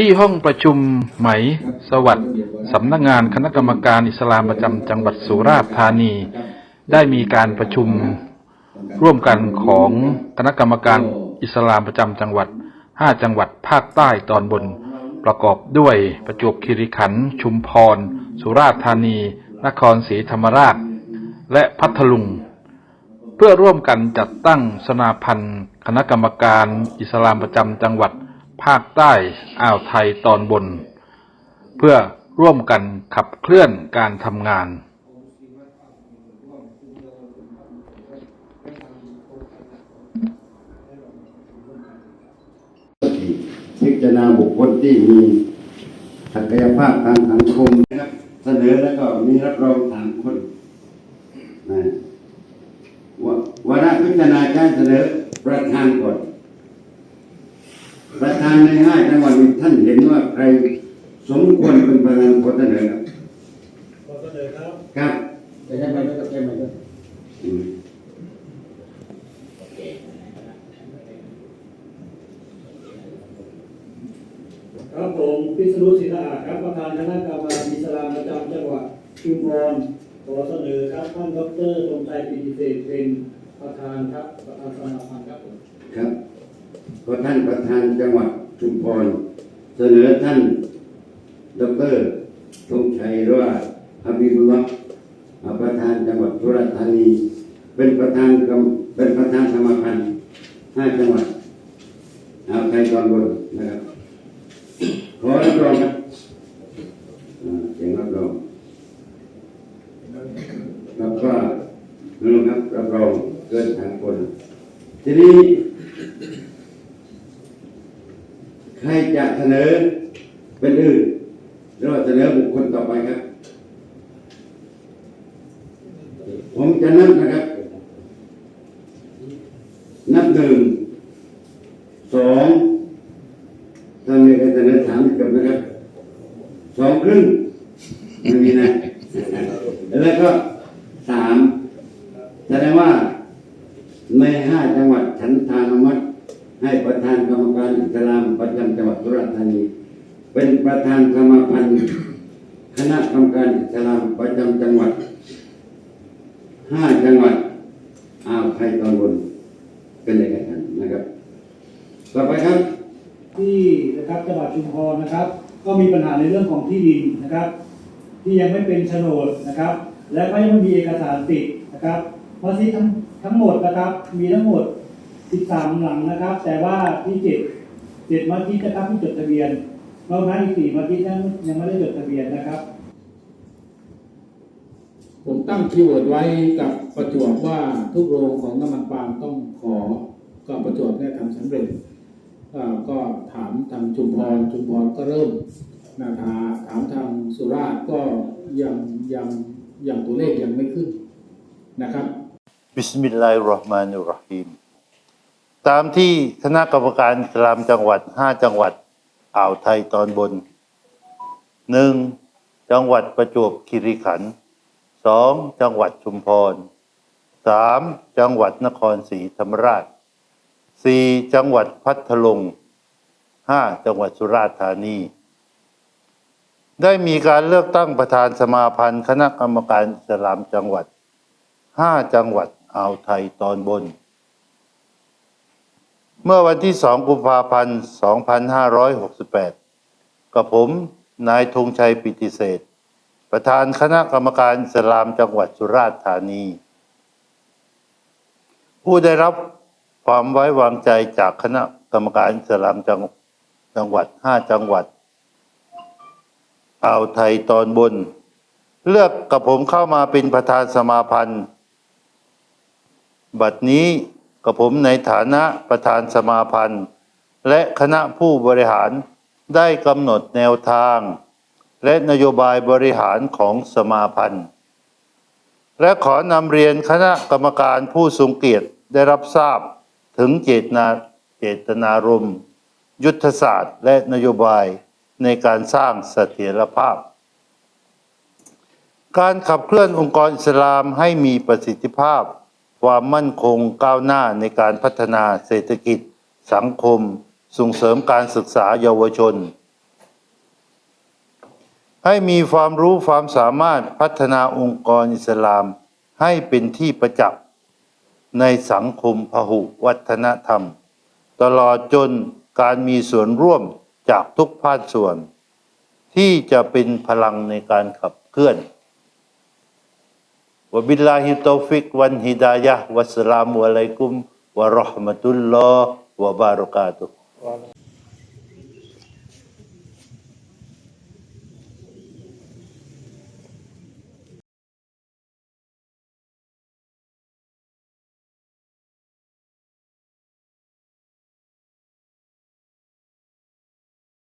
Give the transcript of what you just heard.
ที่ห้องประชุมไหมสวัสดิ์สำนักงานคณะกรรมการอิสลามประจำจังหวัดสุราษฎร์ธานี ได้มีการประชุมร่วมกันของคณะกรรมการอิสลามประจำจังหวัด 5 จังหวัดภาคใต้ตอนบน ประกอบด้วยประจวบคีรีขันธ์ชุมพร สุราษฎร์ธานี นครศรีธรรมราช และพัทลุง เพื่อร่วมกันจัดตั้งสนาพันธ์ คณะกรรมการอิสลามประจำจังหวัด ภาคใต้อ่าวไทยตอนบน เพื่อร่วมกันขับเคลื่อนการทำงาน พิจารณาบุคคลที่มีศักยภาพทางสังคมนะครับเสนอแล้วก็มีรับรองสามคนนะวาวาระพิจารณาการเสนอประธานก่อนานในห้าจังหวัดนี้ท่านเห็นว่าใครสมควรเป็นประธานคนเสนอครับขอเสนอครับ ครับจะใช้ไม้ด้วยกับใช้ไม้ด้วยอืมครับผมพิษณุศิลาอาจครับประธานคณะกรรมการอิสลามประจำจังหวัดชุมพรขอเสนอครับท่านดรตรงใจปิติเศษเป็นประธานครับประธานสมาพันธ์ครับผมครับก็ท่านประธานจังหวัด ชุมพร เสนอท่านดรธงชัยหรือว่าอภิบุลล์ประธานจังหวัดสุราษฎร์ธานี เป็นประธานกรรมเป็นประธานสมาพันธ์ห้าจังหวัดอ่าวไทยตอนบนนะครับขอรับรองครับเสียงรับรองครับก็นั่นครับรับรองเกินทางคนทีนี้ ใคร จะเสนอเป็นอื่นหรือว่าเสนอบุคคลต่อไปครับ ผมจะนับนะครับ นับหนึ่งสองถ้ามีใครเสนอสามจบนะครับสองครึ่งไม่มีนะ แล้วก็สามแสดงว่าในห้าจังหวัดฉันทานมัติให้ประธานกรรมการอิสลามประจำ เป็นประธานสมาพันธ์คณะกรรมการอิสลามประจำจังหวัดห้าจังหวัดอ่าวไทยตอนบนเป็นเอกฉันท์นะครับ ต่อไปครับ ที่นะครับจังหวัดชุมพรนะครับ ก็มีปัญหาในเรื่องของที่ดินนะครับ ที่ยังไม่เป็นโฉนดนะครับ และก็ยังไม่มีเอกสารติดนะครับมัสยิดทั้งทั้งหมดนะครับมีทั้งหมด 13 หลังนะครับ แต่ว่าที่เจ็ดเจ็ดมัสยิดนะครับที่จดทะเบียน นอกนั้นอีกสี่มัสยิดนั้นยังไม่ได้จดทะเบียนนะครับ ผมตั้งคีย์เวิร์ดไว้กับประจวบว่าทุกโรงของน้ำมันปาล์มต้องขอก็ประจวบเนี่ยทำสำเร็จอ่าก็ถามทางชุมพรชุมพรก็เริ่มนาทาถามทางสุราษฎร์ก็ยังยังยังตัวเลขยังไม่ขึ้นนะครับบิสมิลลาฮิรเราะห์มานิรเราะฮีมตามที่คณะกรรมการอิสลามจังหวัดห้าจังหวัด อ่าวไทยตอนบนหนึ่งจังหวัดประจวบคีรีขันธ์สองจังหวัดชุมพรสามจังหวัดนครศรีธรรมราชสี่จังหวัดพัทลุงห้าจังหวัดสุราษฎร์ธานี ได้มีการเลือกตั้งประธานสมาพันธ์คณะกรรมการอิสลามจังหวัดห้าจังหวัดอ่าวไทยตอนบน เมื่อวันที่2กุมภาพันธ์2568 กับผมนายธงชัยปิติเศษ ประธานคณะกรรมการสลามจังหวัดสุราษฎร์ธานี ผู้ได้รับความไว้วางใจจากคณะกรรมการสลามจังจังหวัด 5 จังหวัดอ่าวไทยตอนบน เลือกกับผมเข้ามาเป็นประธานสมาพันธ์ บัดนี้ กับผมในฐานะประธานสมาพันธ์ และคณะผู้บริหารได้กำหนดแนวทาง และนโยบายบริหารของสมาพันธ์ และขอนำเรียนคณะกรรมการผู้ทรงเกียรติได้รับทราบถึงเจตนาเจตนารมณ์ ยุทธศาสตร์ และนโยบายในการสร้างเสถียรภาพ การขับเคลื่อนองค์กรอิสลามให้มีประสิทธิภาพ ความมั่นคงก้าวหน้าในการพัฒนาเศรษฐกิจ สังคม ส่งเสริมการศึกษาเยาวชน ให้มีความรู้ความสามารถพัฒนาองค์กรอิสลาม ให้เป็นที่ประจักษ์ในสังคมพหุวัฒนธรรม ตลอดจนการมีส่วนร่วมจากทุกภาคส่วน ที่จะเป็นพลังในการขับเคลื่อน วะบิลลาฮิ